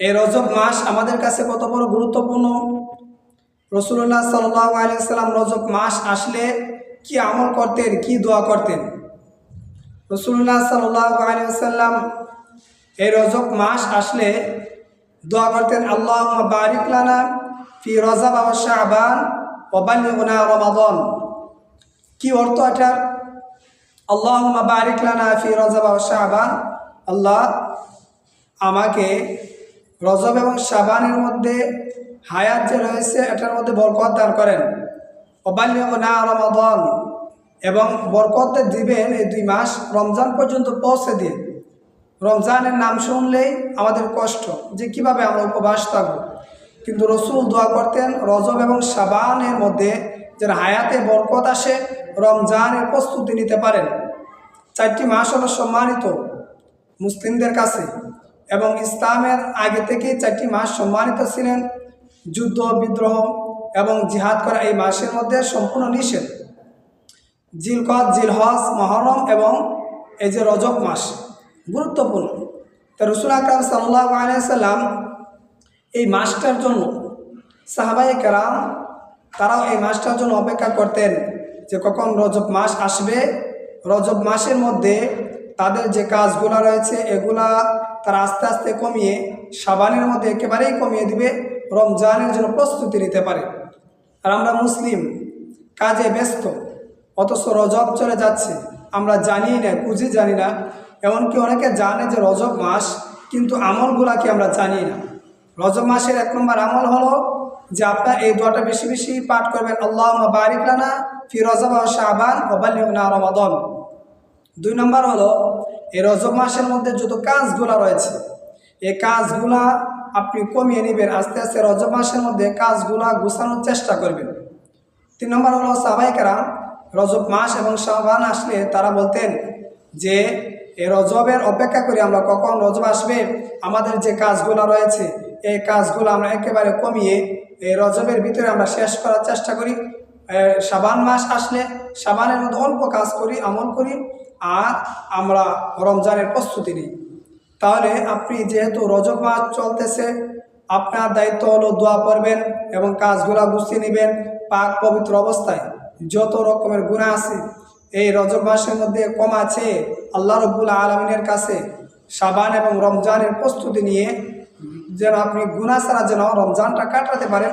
এই রজব মাস আমাদের কাছে কত বড় গুরুত্বপূর্ণ? রসুল্লাহ সাল্লাহ আলিয়াল্লাম রজব মাস আসলে কি আমল করতেন, কি দোয়া করতেন? রসুল্লাহ সাল্লাহ আলিয়াল্লাম এই রজব মাস আসলে দোয়া করতেন আল্লাহ বারিক লানা ফি রজব আবার শাহবান ওবাল্লিগুনা রমাদন। কি অর্থ এটার আল্লাহ বারিক লানা ফি রজব আবার শাহবান আল্লাহ আমাকে রজব এবং সাবানের মধ্যে হায়াত যে রয়েছে, এটার মধ্যে বরকত দান করেন। অবাল্য না রমাদন। এবং বরকত দিবেন এই দুই মাস রমজান পর্যন্ত পৌঁছে দিন রমজানের নাম শুনলেই আমাদের কষ্ট যে কীভাবে আমরা উপবাস থাকব। কিন্তু রসুল দোয়া করতেন, রজব এবং সাবানের মধ্যে যেন হায়াতে বরকত আসে, রমজানের প্রস্তুতি নিতে পারেন। চারটি মাস হলো সম্মানিত মুসলিমদের কাছে। এবং ইসলামের আগে থেকেই চারটি মাস সম্মানিত ছিলেন। যুদ্ধ, বিদ্রোহ এবং জিহাদ করা এই মাসের মধ্যে সম্পূর্ণ নিষেধ। জিলকত, জিলহজ, মহরম এবং এই যে রজব মাস গুরুত্বপূর্ণ। তো রসুল আকরাম সাল্লাহ আলিয়াল্লাম এই মাসটার জন্য সাহাবাই কেরাম তারাও এই মাসটার জন্য অপেক্ষা করতেন যে কখন রজব মাস আসবে। রজব মাসের মধ্যে তাদের যে কাজগুলো রয়েছে, এগুলা তারা আস্তে আস্তে কমিয়ে সাবানের মধ্যে একেবারেই কমিয়ে দিবে, রমজানের জন্য প্রস্তুতি নিতে পারে। আর আমরা মুসলিম, কাজে ব্যস্ত, অথচ রজব চলে যাচ্ছে। আমরা জানি না, বুঝি জানি না। এমনকি অনেকে জানে যে রজব মাস, কিন্তু আমলগুলাকে আমরা জানি না। রজব মাসের এক নম্বর আমল হলো যে আপনার এই দোয়াটা বেশি বেশি পাঠ করবেন আল্লাহ বারিক লানা ফি রজব শাহবান ওবালিউনা রমাদন। দুই নম্বর হলো এই রজব মাসের মধ্যে যত কাজগুলা রয়েছে, এই কাজগুলা আপনি কমিয়ে নেবেন, আস্তে আস্তে রজব মাসের মধ্যে কাজগুলা গুছানোর চেষ্টা করবেন। তিন নম্বর হলো সাবাইকারা রজব মাস এবং শাহবান আসলে তারা বলতেন যে এই রজবের অপেক্ষা করি আমরা কখন রজব আসবে, আমাদের যে কাজগুলো রয়েছে, এই কাজগুলো আমরা একেবারে কমিয়ে, এই রজবের ভিতরে আমরা শেষ করার চেষ্টা করি। সাবান মাস আসলে সাবানের মধ্যে অল্প কাজ করি, আমল করি, আর আমরা রমজানের প্রস্তুতি নিই। তাহলে আপনি যেহেতু রজব মাস চলতেছে, আপনার দায়িত্ব হলো দোয়া করবেন এবং কাজগুলা গুছিয়ে নেবেন পাক পবিত্র অবস্থায়। যত রকমের গুণা আছে, এই রজব মাসের মধ্যে কম আছে আল্লাহ রব্বুল আলমিনের কাছে। সাবান এবং রমজানের প্রস্তুতি নিয়ে যেন আপনি গুণা ছাড়া যেন রমজানটা কাটাতে পারেন